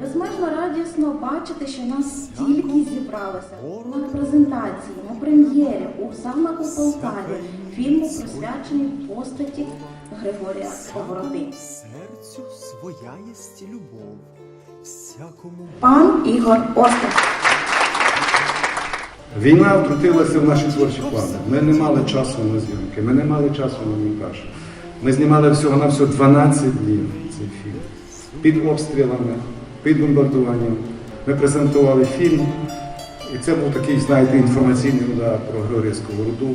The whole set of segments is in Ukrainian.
безмежно радісно бачити, що нас стільки зібралося на презентації, на прем'єрі у замок у Полтаві фільму присвяченій постаті Григорія Сковороди. Серцю своя єсть любов, всякому Пан Ігор Остап. Війна втрутилася в наші творчі плани. Ми не мали часу на зйомки, ми не мали часу на монтаж. Ми знімали всього на всього 12 днів цей фільм. Під обстрілами, під бомбардуванням. Ми презентували фільм. І це був такий, знаєте, інформаційний удар про Григорія Сковороду.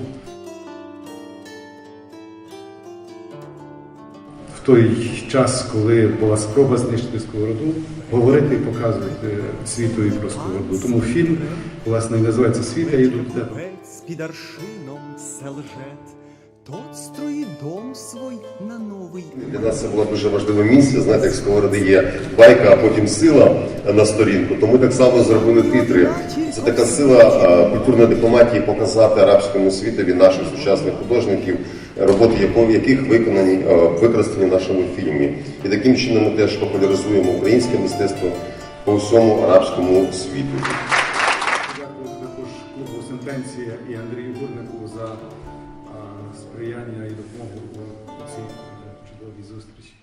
В той час, коли була спроба знищити сковороду, говорити і показувати світові про сковороду. Тому фільм, власне, називається Світ, я йду туди. Пець під аршином все лжет, тот строїть свой на. Для нас це було дуже важливе місце. Знаєте, як сковороди є байка, а потім сила на сторінку. То ми так само зробили титри. Це така сила культурної дипломатії показати арабському світові наших сучасних художників, роботи яких виконані використані в нашому фільмі. І таким чином ми теж популяризуємо українське мистецтво по всьому арабському світу. Дякую також клубу Сентенція і Андрію Гурнику за а, сприяння і допомогу у цій до зустрічі.